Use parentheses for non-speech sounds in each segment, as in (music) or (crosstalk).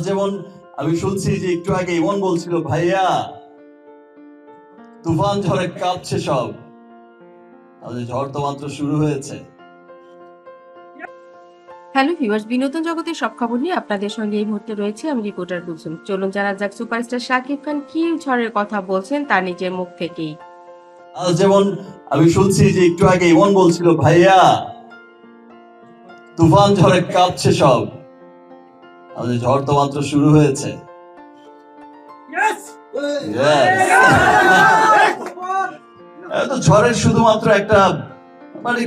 যেমন আমি শুনছি যে একটু আগে ইমন বলছিল ভাইয়া তুফান ঝড়ে কাঁপছে সব। ঝড় তো মাত্র শুরু হয়েছে। হ্যালো ভিউয়ার্স বিনোদন জগতের সব খবর নিয়ে আপনাদের সঙ্গে এই মুহূর্তে রয়েছে আমি রিপোর্টার কুলসুম চলুন জানা যাক সুপারস্টার শাকিব খান কি ঝড়ের কথা বলছেন তার নিজের মুখ থেকেই। আজ যেমন আমি শুনছি যে একটু আগে ইমন বলছিল ভাইয়া তুফান ঝড়ে কাঁপছে সব। তাহলে ঝড় তো মাত্র শুরু হয়েছে (laughs) তো ঝড়ের শুধুমাত্র একটা মানে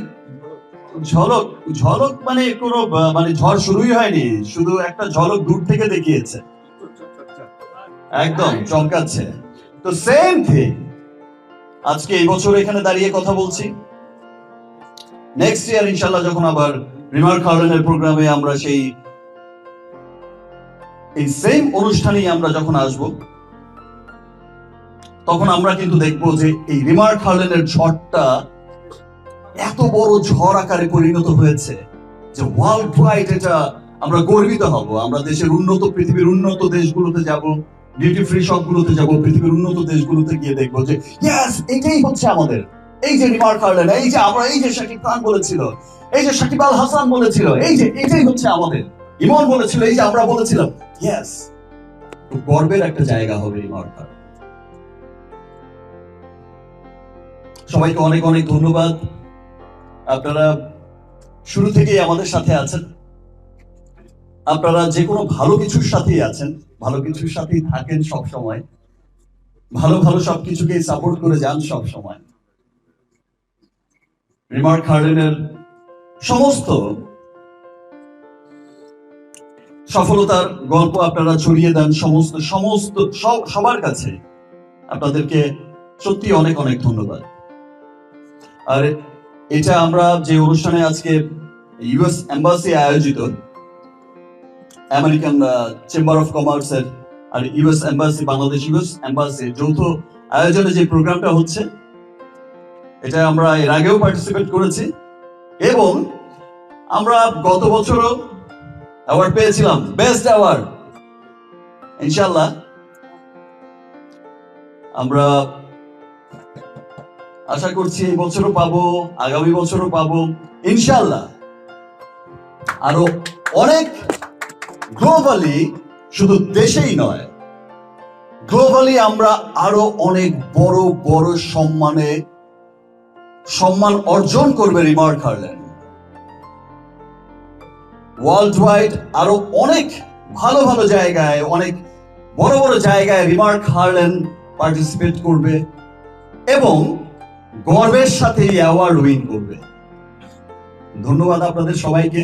ঝলক ঝলক মানে কোনো মানে ঝড় শুরুই হয়নি শুধু একটা ঝলক দূর থেকে দেখিয়েছে। একদম চমকাচ্ছে। তো সেম থিং আজকে এই বছর এখানে দাঁড়িয়ে কথা বলছি। নেক্সট ইয়ার ইনশাল্লাহ যখন আবার রিমার খার্ডেনের প্রোগ্রামে আমরা সেই এই সেম অনুষ্ঠানেই আমরা যখন আসব, তখন আমরা কিন্তু দেখব যে এই রিমার খার্ডেনের ঝড়টা এত বড় ঝড় আকারে পরিণত হয়েছে যে ওয়ার্ল্ড ওয়াইড এটা আমরা গর্বিত হব। আমরা দেশের উন্নত, পৃথিবীর উন্নত দেশগুলোতে যাব ডিউটি ফ্রি শপ গুলোতে যাব, পৃথিবীর উন্নত দেশগুলোতে গিয়ে দেখব যে ইয়েস এটাই হচ্ছে আমাদের। এই যে রিমার খার্লেন এই যে আমরা, এই যে শাকিব খান বলেছিল, এই যে শাকিব আল হাসান বলেছিল, এই যে এটাই হচ্ছে আমাদের। ইমন বলেছিল, এই যে আমরা বলেছিলাম ইয়েস গর্বের একটা জায়গা হবে খার্লেন সবাইকে অনেক অনেক ধন্যবাদ। আপনারা শুরু থেকেই আমাদের সাথে আছেন। আপনারা যে কোনো ভালো কিছুর সাথেই আছেন, ভালো কিছুর সাথেই থাকেন সব সময় ভালো ভালো সবকিছুকে সাপোর্ট করে যান সব সময় রিমার্ক হার্ডেনের সমস্ত সফলতার গল্প আপনারা ছড়িয়ে দেন সমস্ত সমস্ত সবার কাছে। আপনাদেরকে সত্যি অনেক অনেক ধন্যবাদ। আর এটা আমরা যে অনুষ্ঠানে আজকে ইউএস এম্বাসি আয়োজিত, আমেরিকান চেম্বার অফ কমার্স এর আর US embassy, Bangladesh US embassy যৌথ আয়োজনে যে প্রোগ্রামটা হচ্ছে, এটা আমরা এর আগেও পার্টিসিপেট করেছি। এবং আমরা গত বছরও অ্যাওয়ার্ড পেয়েছিলাম বেস্ট অ্যাওয়ার্ড ইনশাল্লাহ আমরা আশা করছি এই বছরও পাবো, আগামী বছরও পাবো ইনশাল্লাহ আরও অনেক গ্লোবালি শুধু দেশেই নয় গ্লোবালি আমরা আরও অনেক বড় বড় সম্মানে সম্মান অর্জন করবে রিমার্ক হারল্যান্ড। ওয়ার্ল্ড ওয়াইড আরও অনেক ভালো ভালো জায়গায়, অনেক বড় বড় জায়গায় রিমার্ক হারল্যান্ড পার্টিসিপেট করবে এবং গর্বের সাথে এই অ্যাওয়ার্ড উইন করবে। ধন্যবাদ আপনাদের সবাইকে।